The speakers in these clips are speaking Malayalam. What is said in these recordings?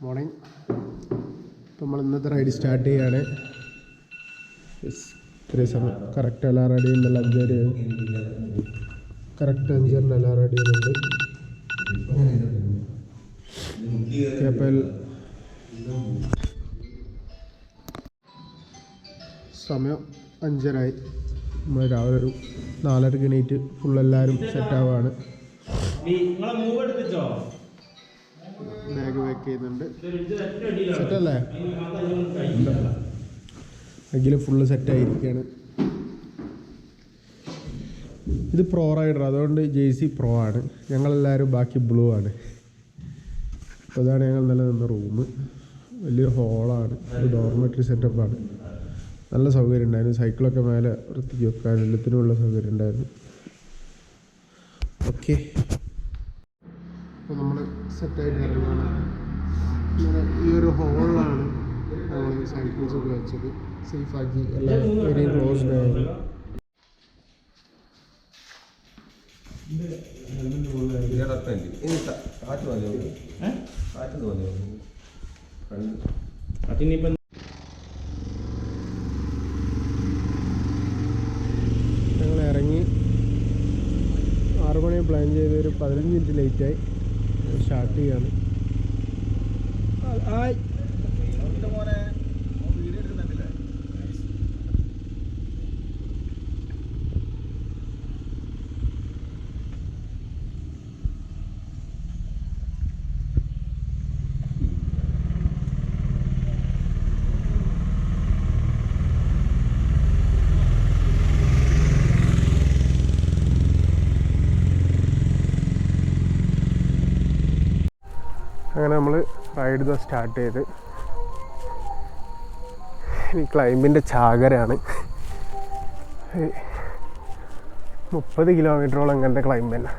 മോർണിംഗ് നമ്മൾ ഇന്നത്തെ റൈഡ് സ്റ്റാർട്ട് ചെയ്യാണ്. ഇത്രയും സമയം. കറക്റ്റ് എല്ലാം റെഡി ഉണ്ടല്ലോ അഞ്ചര കറക്റ്റ് അഞ്ചറിന്റെ എല്ലാം റെഡി ചെയ്യുന്നുണ്ട് സമയം അഞ്ചരായി നമ്മൾ രാവിലെ ഒരു നാലരക്ക് എണീറ്റ് ഫുൾ എല്ലാവരും സെറ്റാവാണ് നിങ്ങളെ മൂവ് എടുത്തിച്ചോ ബാഗ് പാക്ക് ചെയ്യുന്നുണ്ട്. സെറ്റല്ലേ എങ്കിൽ ഫുള്ള് സെറ്റായിരിക്കുകയാണ് ഇത് പ്രോ റൈഡർ അതുകൊണ്ട് ജെ സി പ്രോ ആണ്. ഞങ്ങളെല്ലാവരും ബാക്കി ബ്ലൂ ആണ്. അപ്പോൾ അതാണ് ഞങ്ങൾ നല്ല നിന്ന റൂം വലിയ ഹോളാണ് ഒരു ഡോർമെറ്ററി സെറ്റപ്പാണ് നല്ല സൗകര്യം ഉണ്ടായിരുന്നു. സൈക്കിളൊക്കെ മേലെ വൃത്തിക്ക് വെക്കാൻ എല്ലാത്തിനുമുള്ള സൗകര്യം ഉണ്ടായിരുന്നു. ഓക്കെ സെറ്റായിട്ട് ഇറങ്ങുകയാണ് അങ്ങനെ ഈ ഒരു ഹോളിലാണ് നമ്മൾ ഈ സൈക്കിൾസ് ഒക്കെ വെച്ചത്. സേഫാക്കി എല്ലാം വെരി ക്ലോസ്ഡ്? അതിനിപ്പം ഞങ്ങൾ ഇറങ്ങി ആറു മണി പ്ലാൻ ചെയ്ത് ഒരു പതിനഞ്ച് മിനിറ്റ് ലേറ്റായി സ്റ്റാർട്ട് ചെയ്യാണ് ആയ് അങ്ങനെ നമ്മൾ റൈഡ് ഇതാ സ്റ്റാർട്ട് ചെയ്ത്. ഇനി ക്ലൈമ്പിന്റെ ചാകരയാണ്. മുപ്പത് കിലോമീറ്ററോളം അങ്ങനത്തെ ക്ലൈമ്പ് തന്നെ.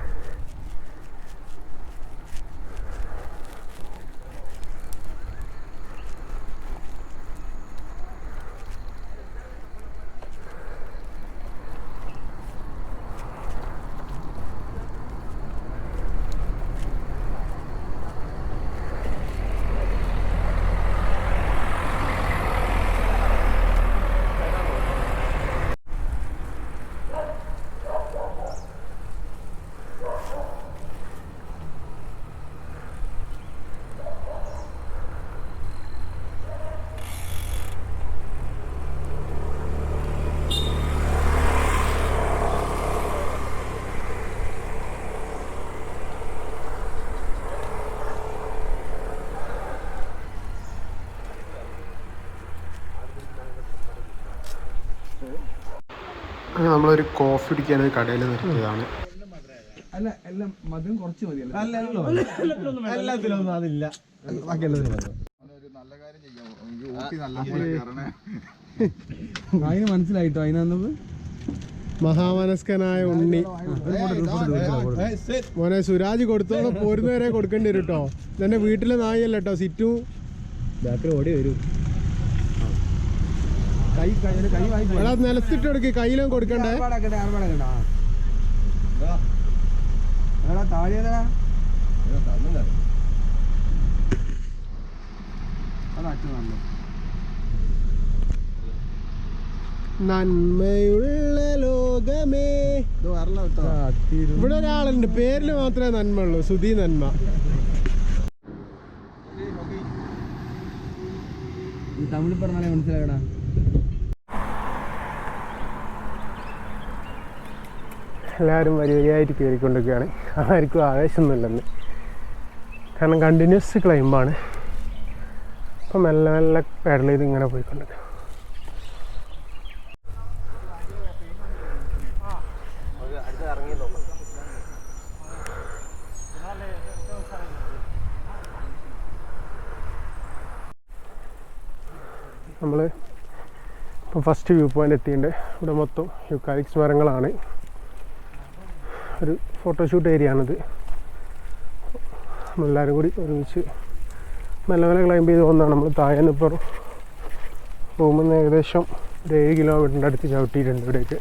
അങ്ങനെ നമ്മളൊരു കോഫി കുടിക്കാൻ ഒരു കടയിൽ നിർത്തിയതാണ്. അല്ല എല്ലാം മധുരം കുറച്ച് മതിയല്ലോ എല്ലാത്തിലൊന്നും അതില്ല. ബാക്കി എല്ലാത്തിനും അതിന് മനസ്സിലായിട്ടോ? അതിനന്നത് മഹാമനസ്കനായ ഉണ്ണി. മോനെ സുരാജ് കൊടുത്തോളം പോരുന്നവരെ കൊടുക്കേണ്ടി വരും കേട്ടോ എന്റെ വീട്ടിലെ നായല്ല കേട്ടോ സിറ്റു? ബാക്കിൽ ഓടി വരൂ. എടാ നിലത്തിട്ട് കൊടുക്ക് കയ്യിലും കൊടുക്കണ്ടേ? നന്മയുള്ള ലോകമേ. ഇവിടെ ഒരാളുണ്ട്. പേരിൽ മാത്രമേ നന്മ ഉള്ളൂ സുധി നന്മ. തമിഴ് പറഞ്ഞാലേ മനസ്സിലാക്കടാ. എല്ലാവരും വരി വരിയായിട്ട് കയറിക്കൊണ്ടിരിക്കുകയാണ്. ആർക്കും ആവേശമൊന്നുമില്ലെന്ന്. കാരണം കണ്ടിന്യൂസ് ക്ലൈമ്പാണ് അപ്പം മെല്ലെ മെല്ലെ പെഡൽ ചെയ്ത് ഇങ്ങനെ പോയിക്കൊണ്ടത് നമ്മൾ ഇപ്പോൾ ഫസ്റ്റ് വ്യൂ പോയിന്റ് എത്തിയിട്ടുണ്ട്. ഇവിടെ മൊത്തം യുക്കാലിക്സ് മരങ്ങളാണ്. ഒരു ഫോട്ടോഷൂട്ട് ഏരിയ ആണിത്. നമ്മളെല്ലാവരും കൂടി ഒരുമിച്ച് നല്ല നല്ല ക്ലൈംബ് ചെയ്ത് പോകുന്നതാണ് നമ്മൾ താഴെ ഇപ്പോൾ റൂമിൽ നിന്ന് ഏകദേശം ഒരു ഏഴ് കിലോമീറ്ററിന്റെ അടുത്ത് ചവിട്ടിയിട്ടുണ്ട് ഇവിടേക്ക്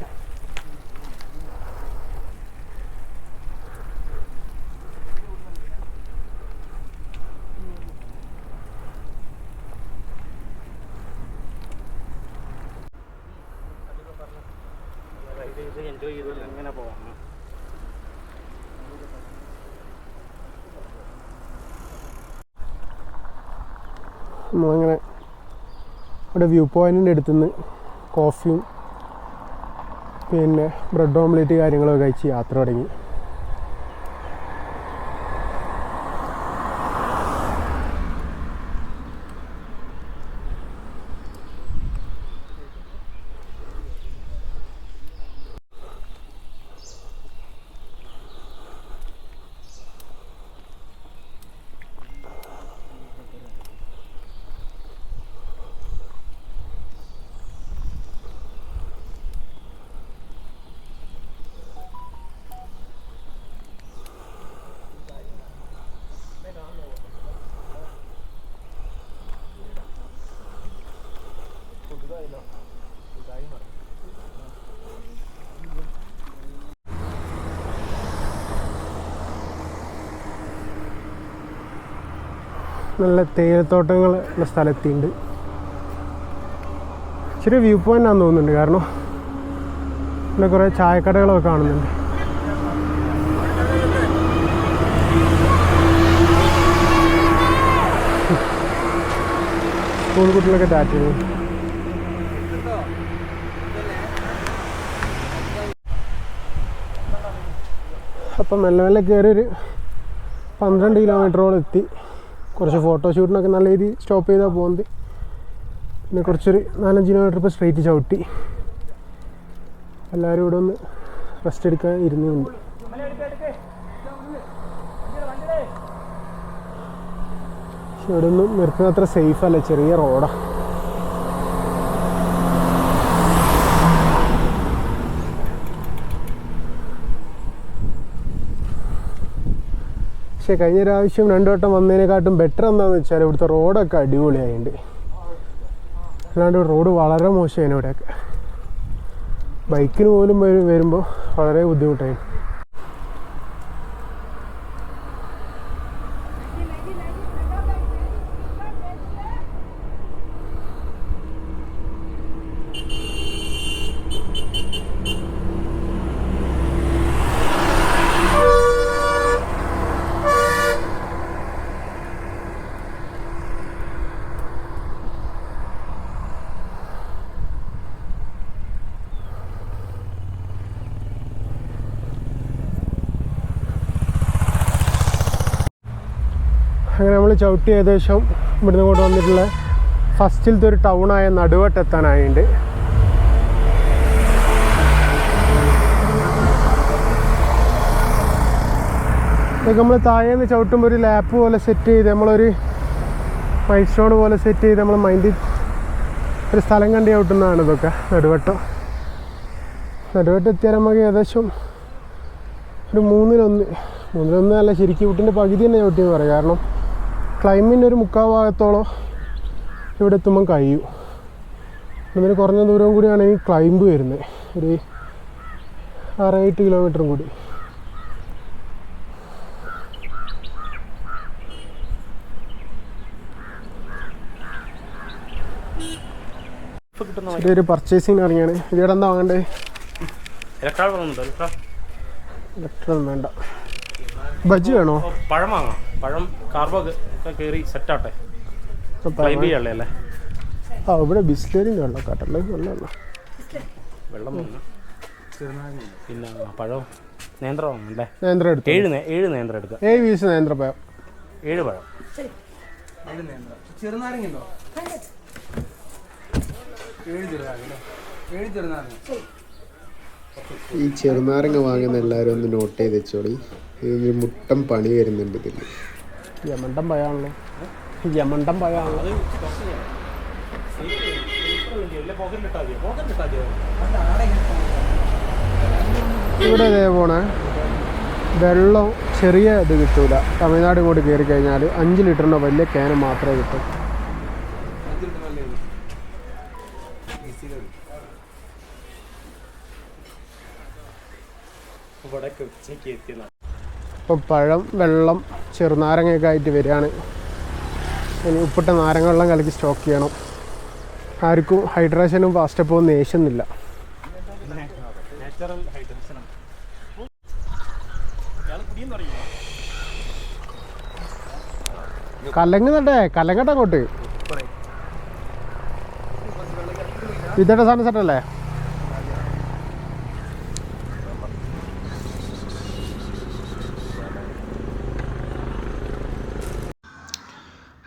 എൻജോയ് ചെയ്ത് എങ്ങനെ പോവാം നമ്മളങ്ങനെ അവിടെ വ്യൂ പോയിന്റിന്റെ അടുത്തുനിന്ന് കോഫിയും പിന്നെ ബ്രെഡ് ഓംലേറ്റ് കാര്യങ്ങളൊക്കെ കഴിച്ച് യാത്ര തുടങ്ങി. നല്ല തേയിലത്തോട്ടങ്ങൾ ഉള്ള സ്ഥലത്തുണ്ട്. ഇച്ചിരി വ്യൂ പോയിന്റ് ആണെന്ന് തോന്നുന്നുണ്ട്. കാരണം ഇവിടെ കുറേ ചായക്കടകളൊക്കെ കാണുന്നുണ്ട്. സ്കൂൾ കുട്ടികളൊക്കെ ടാറ്റ അപ്പം മെല്ലെ മെല്ലെ കയറി ഒരു പന്ത്രണ്ട് കിലോമീറ്ററോളം എത്തി. കുറച്ച് ഫോട്ടോഷൂട്ടിനൊക്കെ നല്ല രീതിയിൽ സ്റ്റോപ്പ് ചെയ്താൽ പോകുന്നത് പിന്നെ കുറച്ചൊരു നാലഞ്ച് കിലോമീറ്റർ ഇപ്പോൾ സ്ട്രേറ്റ് ചവിട്ടി. എല്ലാവരും ഇവിടെ ഒന്ന് റെസ്റ്റ് എടുക്കാൻ ഇരുന്നുണ്ട് പക്ഷെ ഇവിടെ ഒന്നും നിർത്തുന്ന അത്ര സേഫ് അല്ല ചെറിയ റോഡാണ് പക്ഷേ കഴിഞ്ഞ പ്രാവശ്യം രണ്ടു വട്ടം വന്നതിനെക്കാട്ടും ബെറ്റർ എന്താണെന്ന് വെച്ചാൽ ഇവിടുത്തെ റോഡൊക്കെ അടിപൊളിയായിട്ടുണ്ട് അല്ലാണ്ട് റോഡ് വളരെ മോശമാണ് ഇവിടെയൊക്കെ. ബൈക്കിന് പോലും വരുമ്പോൾ വളരെ ബുദ്ധിമുട്ടായി അങ്ങനെ നമ്മൾ ചവിട്ടി ഏകദേശം ഇവിടുന്ന് ഇങ്ങോട്ട് വന്നിട്ടുള്ള ഫസ്റ്റിലത്തെ ഒരു ടൗണായ നടുവട്ട് എത്താനായിട്ടുണ്ട് ഇതൊക്കെ നമ്മൾ താഴേന്ന് ചവിട്ടുമ്പോൾ ഒരു ലാപ്പ് പോലെ സെറ്റ് ചെയ്ത് നമ്മളൊരു മൈൽ സ്റ്റോൺ പോലെ സെറ്റ് ചെയ്ത് നമ്മൾ മൈൻഡിൽ ഒരു സ്ഥലം കണ്ട് ചവിട്ടുന്നതാണ് ഇതൊക്കെ നടുവട്ടം. നടുവട്ടം എത്തിയാൽ നമുക്ക് ഏകദേശം ഒരു മൂന്നിലൊന്ന് മൂന്നിലൊന്ന് അല്ല ശരിക്കും വീട്ടിന്റെ പകുതി തന്നെ ചവിട്ടിയെന്ന് പറയാം. കാരണം ക്ലൈമ്പിന്റെ ഒരു മുക്കാൽ ഭാഗത്തോളം ഇവിടെ എത്തുമ്പം കഴിയും. അതിന് കുറഞ്ഞ ദൂരം കൂടിയാണ് ഈ ക്ലൈംബ് വരുന്നത്. ഒരു ആറേഴ് കിലോമീറ്ററും കൂടി. ഇതൊരു ചെറിയൊരു പർച്ചേസിങ് ഇറങ്ങിയാണ്. ഇവിടെ എന്താ വാങ്ങണ്ടേ? ഇലക്ട്രോൺ ഇലക്ട്രാൾ വേണ്ട. ബജ്ജി വേണോ? പഴം വാങ്ങാം. പഴം കാർബോ ഒക്കെ കയറി സെറ്റാട്ടെ ക്ലൈംബ് അല്ലേ ആ ഇവിടെ ബിസ്ലേരിന്റെ വെള്ളക്കാട്ടല്ലേ നല്ല വെള്ളമല്ല വെള്ളം വാങ്ങാം പിന്നെ പഴം നേന്ത്രം അല്ലേ? നേന്ത്ര എടുത്തു? ഏഴ് ഏഴ് നേന്ത്രം എടുക്കാം. ഏഴ് വീസ് ഏഴ് പഴം. ചെറുനാരങ്ങ ഉണ്ടോ? ഏഴ് പഴം ഏഴ് ചെറുനാരങ്ങ. ഈ ചെറുനാരങ്ങ വാങ്ങുന്ന എല്ലാവരും ഒന്ന് നോട്ട് ചെയ്ത് വെച്ചോളി. ഇതിന് മുട്ടം പണി വരുന്നുണ്ട് ഇതിൽ യമണ്ടം പഴമാണല്ലോ. യമണ്ടം പഴമാണല്ലോ. ഇവിടെ ഇതേ പോണേ വെള്ളം ചെറിയ ഇത് കിട്ടൂല. തമിഴ്നാട് കൂടി കയറി കഴിഞ്ഞാൽ അഞ്ച് ലിറ്ററിന്റെ വലിയ കേന മാത്രമേ കിട്ടൂ. ഇവിടെ ഉച്ചയ്ക്ക് എത്തിയതാണ്. ഇപ്പോൾ പഴം വെള്ളം ചെറുനാരങ്ങയൊക്കെ ആയിട്ട് വരികയാണ്. ഇനി ഉപ്പിട്ട നാരങ്ങ വെള്ളം കലക്കി സ്റ്റോക്ക് ചെയ്യണം. ആർക്കും ഹൈഡ്രേഷനും ഫാസ്റ്റപ്പോ നേശുന്നില്ല കലങ്ങുന്നട്ടെ കലങ്ങട്ടെ അങ്ങോട്ട്. ഇതേടെ സാധനം അല്ലേ?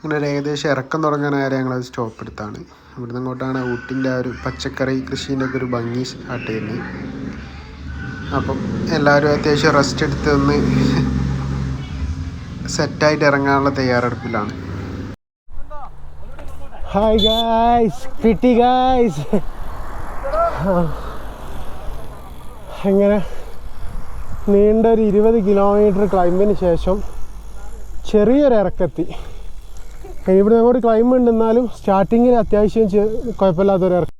അങ്ങനെ ഒരു ഏകദേശം ഇറക്കം ഞങ്ങൾ സ്റ്റോപ്പ് എടുത്താണ്. ഇവിടുന്ന് അങ്ങോട്ടാണ് ഊട്ടിന്റെ ആ ഒരു പച്ചക്കറി കൃഷീന്റെ ഒക്കെ ഒരു ഭംഗി സ്റ്റാർട്ട് ചെയ്യുന്നത്. അപ്പം എല്ലാവരും അത്യാവശ്യം റെസ്റ്റ് എടുത്ത് ഒന്ന് സെറ്റായിട്ട് ഇറങ്ങാനുള്ള തയ്യാറെടുപ്പിലാണ്. ഹായ് ഗായ്സ് കിട്ടി ഗായ്സ് അങ്ങനെ നീണ്ട ഒരു ഇരുപത് കിലോമീറ്റർ ക്ലൈമ്പിന് ശേഷം ചെറിയൊരു ഇറക്കെത്തി. ഇവിടെ അങ്ങോട്ട് ക്ലൈമ്പ് ഉണ്ട് എന്നാലും സ്റ്റാർട്ടിങ്ങിൽ അത്യാവശ്യം കുഴപ്പമില്ലാത്തൊരു ഇറക്കം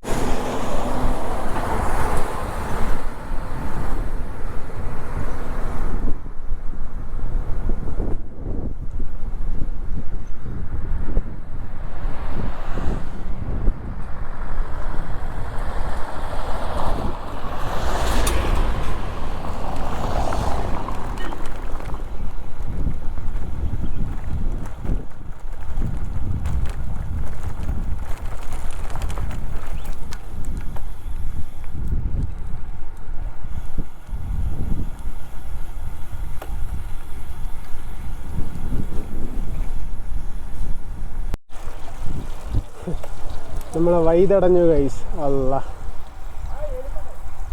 നമ്മളെ വൈതടഞ്ഞു കൈസ് അല്ല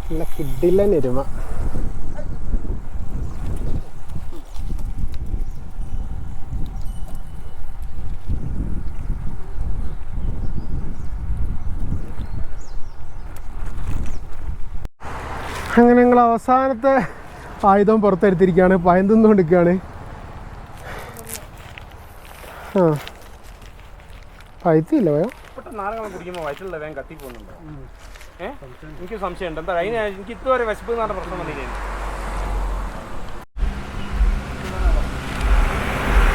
നല്ല കിഡില്ല എരുമ. അങ്ങനെ ഞങ്ങൾ അവസാനത്തെ ആയുധം പുറത്തെടുത്തിരിക്കുകയാണ്. പയന്തുന്നുകൊണ്ടിരിക്കുകയാണ് ആ. പയത്തില്ല പയം ഇപ്പോഴത്തെ നാരങ്ങൾ കുടിക്കുമ്പോൾ വയറ്റിലുള്ള വേഗം കത്തി പോകുന്നുണ്ടോ ഏഹ് എനിക്ക് സംശയമുണ്ട്. എന്താ അതിന് എനിക്ക് ഇതുവരെ വിശപ്പ് എന്ന് പറഞ്ഞ പ്രശ്നം വന്നില്ലേ?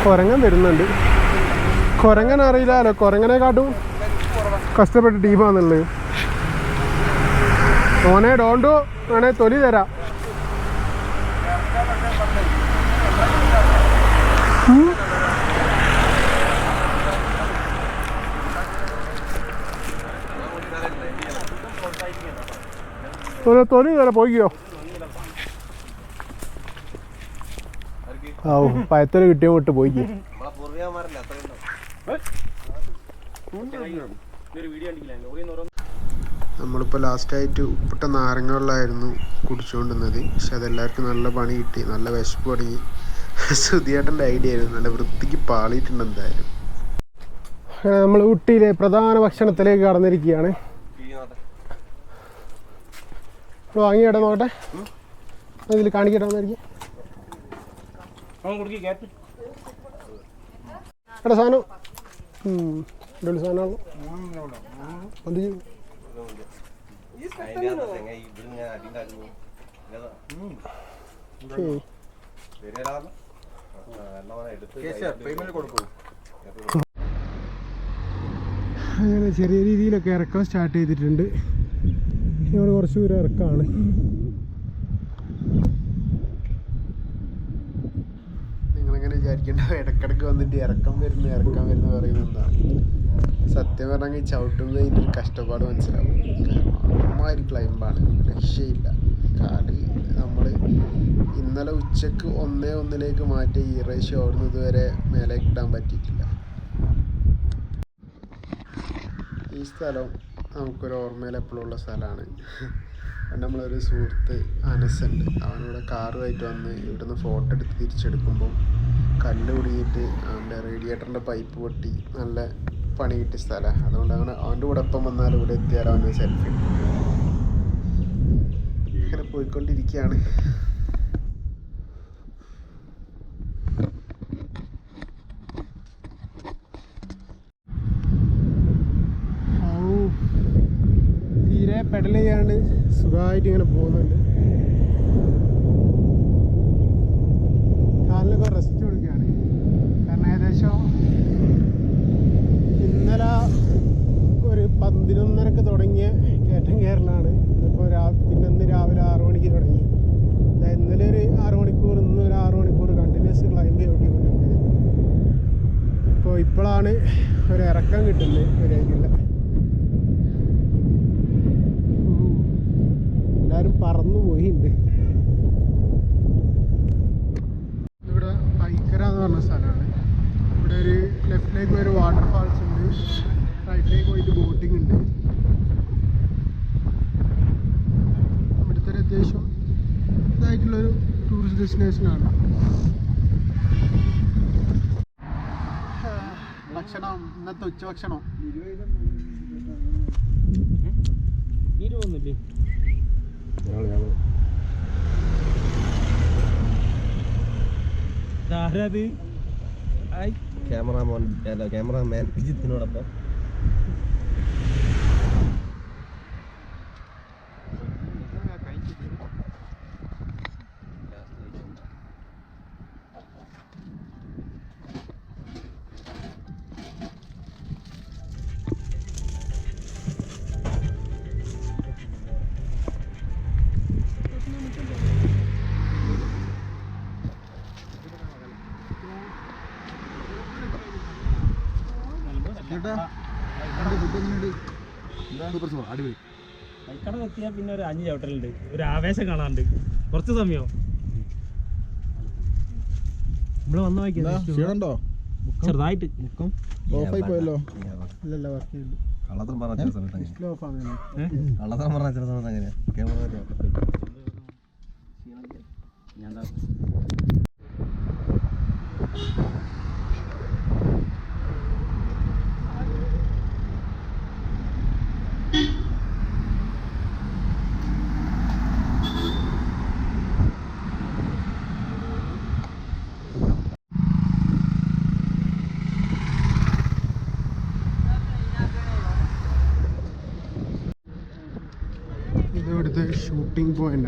കുരങ്ങൻ വരുന്നുണ്ട് കുരങ്ങൻ അറിയില്ലല്ലോ കുരങ്ങനെ കാട്ടും കഷ്ടപ്പെട്ട് ടീമാന്നുള്ളത് ഓനെ ഡോണ്ടു വേണേ തൊലി തരാം. ഓനെ തൊലി വരെ പോയിക്കോ. ആ പയത്തൊരു കിട്ടിയോ വിട്ട് പോയിക്കോ. ഒരു നമ്മളിപ്പോൾ ലാസ്റ്റായിട്ട് ഉപ്പിട്ട നാരങ്ങ വെള്ളമായിരുന്നു കുടിച്ചുകൊണ്ടിരുന്നത് പക്ഷെ അതെല്ലാവർക്കും നല്ല പണി കിട്ടി. നല്ല വിശപ്പ് തുടങ്ങി. സുധിയേട്ടന്റെ ഐഡിയ ആയിരുന്നു. നല്ല വൃത്തിക്ക് പാളിയിട്ടുണ്ട് എന്തായാലും. നമ്മൾ ഊട്ടിയിലെ പ്രധാന ഭക്ഷണത്തിലേക്ക് കടന്നിരിക്കുകയാണ്. ഇപ്പോൾ വാങ്ങിയിടാ നോക്കട്ടെ. ഇതിൽ കാണിക്കട്ടെ എടാ സാധനം. അടിപൊളി സാധനമാണല്ലോ. ശരി അങ്ങനെ ചെറിയ രീതിയിലൊക്കെ ഇറക്കം സ്റ്റാർട്ട് ചെയ്തിട്ടുണ്ട്. ഇവിടെ കുറച്ച് ദൂരം ഇറക്കാണ്. നിങ്ങളിങ്ങനെ വിചാരിക്കേണ്ട ഇടക്കിടക്ക് വന്നിട്ട് ഇറക്കം വരുന്നു ഇറക്കം വരുന്നു പറയുന്നത് എന്താണ് സത്യം പറഞ്ഞാൽ ചവിട്ടുമ്പോൾ ഇതിന്റെ ഒരു കഷ്ടപ്പാട് മനസ്സിലാവും. അമ്മാതിരി ക്ലൈമ്പാണ് രക്ഷയില്ല. കാൽ നമ്മൾ ഇന്നലെ ഉച്ചയ്ക്ക് ഒന്നേ ഒന്നിലേക്ക് മാറ്റി ഈ റേഷ്യോ ഓടുന്നത് വരെ മേലേക്ക് ഇടാൻ പറ്റിയിട്ടില്ല. ഈ സ്ഥലം നമുക്കൊരു ഓർമ്മയിൽ എപ്പോഴും ഉള്ള സ്ഥലമാണ്. നമ്മളൊരു സുഹൃത്ത് അനസുണ്ട് അവനിവിടെ കാറുമായിട്ട് വന്ന് ഇവിടുന്ന് ഫോട്ടോ എടുത്ത് തിരിച്ചെടുക്കുമ്പോൾ കല്ല് കുടുങ്ങിയിട്ട് അവന്റെ റേഡിയേറ്ററിന്റെ പൈപ്പ് പൊട്ടി. നല്ല പണി കിട്ടിയ സ്ഥലമാണ് അതുകൊണ്ട് അവൻ അവന്റെ കൂടെ ഒപ്പം വന്നാൽ ഇവിടെ എത്തിയാൽ അവന്റെ സെൽഫി ഇങ്ങനെ പോയിക്കൊണ്ടിരിക്കുകയാണ് ഔ. തീരെ പെഡൽ ചെയ്യാണ്ട് സുഖമായിട്ട് ഇങ്ങനെ പോകുന്നുണ്ട്. കാലിനൊക്കെ റെസ്റ്റ് കൊടുക്കുകയാണ്. കാരണം ഏകദേശം ഇന്നലെ ഒരു പതിനൊന്നരക്ക് തുടങ്ങിയ കയറ്റം കയറലാണ് ഇന്നിപ്പോൾ രാ- പിന്നെ ഇന്ന് രാവിലെ ആറു മണിക്ക് തുടങ്ങി. ഇന്നലെ ഒരു ആറു മണിക്കൂർ ഇന്ന് ഒരു ആറു മണിക്കൂർ കണ്ടിന്യൂസ് ക്ലൈംബ് ചെയ്തുകൊണ്ടിട്ടുണ്ട് അപ്പോൾ ഇപ്പോഴാണ് ഒരു ഇറക്കം കിട്ടുന്നത്. ശരിയാക്കില്ല എല്ലാവരും പറന്നു പോയിട്ടുണ്ട് ഇവിടെ പൈക്കര എന്ന് പറഞ്ഞ സ്ഥലമാണ്. ഇവിടെ ഒരു ലെഫ്റ്റിലേക്ക് ഒരു വാട്ടർഫാൾസ് ഉണ്ട്. റൈറ്റിലേക്ക് പോയിട്ട് ബോട്ടിംഗ് ഉണ്ട്. ഇവിടുത്തെ ഒരു അത്യാവശ്യം ഇതായിട്ടുള്ളൊരു ടൂറിസ്റ്റ് ഡെസ്റ്റിനേഷനാണ് ഭക്ഷണം ഇന്നത്തെ ഉച്ചഭക്ഷണം. ഇരുപൊന്നുമില്ലേ ആയി ക്യാമറാമാൻ അല്ല ക്യാമറാമാൻ സൂപ്പർ അടിപൊളി. കൈക്കട എത്തിയാൽ പിന്നെ ഒരു അഞ്ച് ചവിട്ടലുണ്ട്. ഒരു ആവേശം കാണാണ്ട് കുറച്ച് സമയോ നമ്മൾ വന്ന വായിക്കുന്നുണ്ടോ ചെറുതായിട്ട്. ഓഫായി പോയല്ലോ? ഇല്ലല്ല വർക്ക് ചെയ്യുന്നു കള്ളത്തരം പറഞ്ഞ സമയത്ത് കള്ളത്തരം പറഞ്ഞ സമയത്ത് അങ്ങനെ ക്യാമറ ഇത് ഇവിടുത്തെ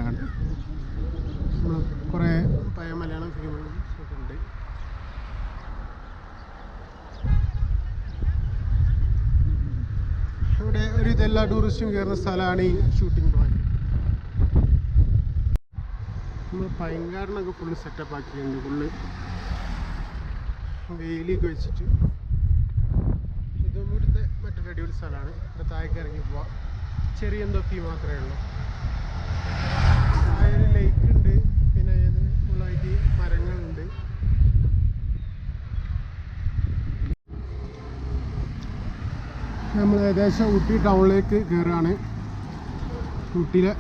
ആണ് നമ്മൾ കുറേ പഴയ മലയാളം ഫിലിമുകൾ ഇവിടെ ഒരു ഇതെല്ലാ ടൂറിസ്റ്റും കയറുന്ന സ്ഥലമാണ് ഈ ഷൂട്ടിംഗ് പോയിന്റ് നമ്മൾ പൈങ്കാടിനൊക്കെ ഫുള്ള് സെറ്റപ്പ് ആക്കിയിട്ടുണ്ട് ഫുള്ള് വെയിലൊക്കെ വെച്ചിട്ട്. ഇതൊന്നും ഇവിടുത്തെ മറ്റൊരു അടിപൊളി സ്ഥലമാണ്. ഇവിടെ താഴേക്ക് ഇറങ്ങി പോവാം. ചെറിയ എന്തോ ഫീ മാത്രമേ ഉള്ളൂ. ഉണ്ട്. പിന്നെ ഇത് നമ്മൾ ഏകദേശം ഊട്ടി ടൗണിലേക്ക് കയറുകയാണ് ഊട്ടിയിലെ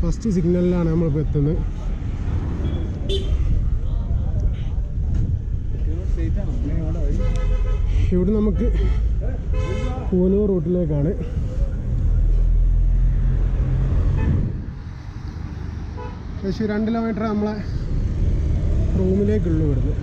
ഫസ്റ്റ് സിഗ്നലിലാണ് നമ്മളിപ്പോൾ എത്തുന്നത്. ഇവിടെ നമുക്ക് പൂനൂർ റൂട്ടിലേക്കാണ്. ഏകദേശം രണ്ട് കിലോമീറ്റർ നമ്മളെ റൂമിലേക്കുള്ളൂ ഇവിടുന്ന്.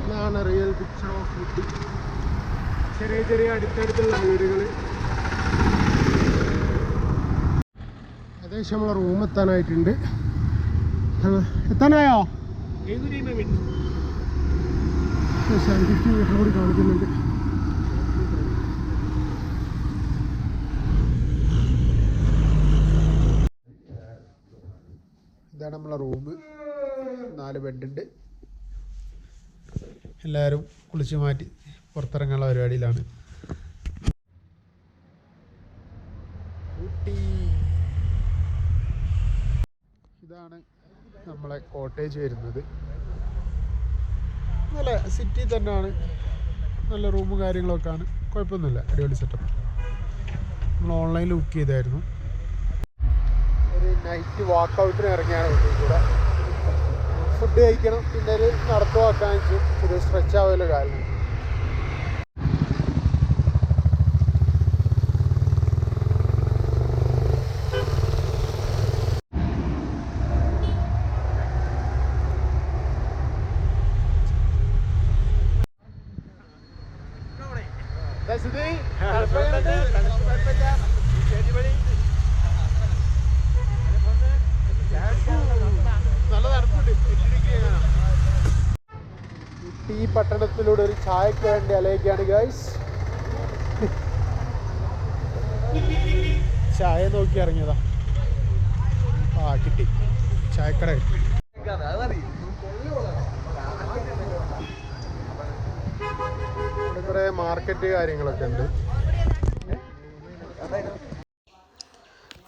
ഇതാണ് റിയൽ പിക്ചർ ഓഫ് ഊട്ടി ചെറിയ ചെറിയ അടുത്തടുത്തുള്ള വീടുകൾ ഏകദേശം നമ്മളെ റൂം എത്താനായിട്ടുണ്ട്. എത്താനായോ? സെവൻ ഫിഫ്റ്റി മീറ്റർ കാണിക്കുന്നുണ്ട് ഇതാണ് നമ്മളെ റൂം നാല് ബെഡുണ്ട് എല്ലാവരും കുളിച്ച് മാറ്റി പുറത്തിറങ്ങാനുള്ള പരിപാടിയിലാണ്. ഇതാണ് നമ്മളെ കോട്ടേജ് വരുന്നത്. നല്ല സിറ്റി തന്നെയാണ്. നല്ല റൂമും കാര്യങ്ങളൊക്കെ ആണ് കുഴപ്പമൊന്നുമില്ല. അടിപൊളി സെറ്റപ്പ് നമ്മൾ ഓൺലൈനിൽ ബുക്ക് ചെയ്തായിരുന്നു. ഒരു നൈറ്റ് വാക്കൗട്ടിന് ഇറങ്ങിയാണ് കൂടെ. ഫുഡ് കഴിക്കണം. പിന്നെ ഒരു നടത്തുവാക്കാൻ ഒരു സ്ട്രെച്ച് ആവുമല്ലോ കാലിന് നല്ല തണുപ്പുണ്ട് പട്ടണത്തിലൂടെ ഒരു ചായക്ക് വേണ്ടി അലയിക്കാണ് ഗൈസ് ചായ നോക്കി ഇറങ്ങിയതാ. ആ കിട്ടി. ചായക്കട കിട്ടി. ഇവിടെ കുറേ മാർക്കറ്റ് കാര്യങ്ങളൊക്കെ ഉണ്ട്.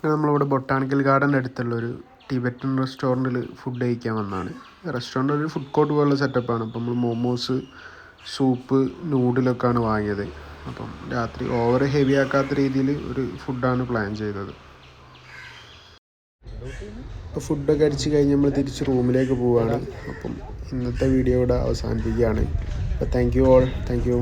നമ്മളിവിടെ ബൊട്ടാണിക്കൽ ഗാർഡന്റെ അടുത്തുള്ള ഒരു ടിബറ്റൻ റെസ്റ്റോറന്റിൽ ഫുഡ് കഴിക്കാൻ വന്നതാണ് റെസ്റ്റോറന്റ് ഒരു ഫുഡ് കോർട്ട് പോലുള്ള സെറ്റപ്പാണ് അപ്പോൾ നമ്മൾ മോമോസ് സൂപ്പ് നൂഡിലൊക്കെയാണ് വാങ്ങിയത്. അപ്പം രാത്രി ഓവർ ഹെവി ആക്കാത്ത രീതിയിൽ ഒരു ഫുഡാണ് പ്ലാൻ ചെയ്തത്. അപ്പോൾ ഫുഡൊക്കെ അടിച്ച് കഴിഞ്ഞ് നമ്മൾ തിരിച്ച് റൂമിലേക്ക് പോവുകയാണ് അപ്പം ഇന്നത്തെ വീഡിയോ ഇവിടെ അവസാനിപ്പിക്കുകയാണ്. അപ്പോൾ thank you all thank you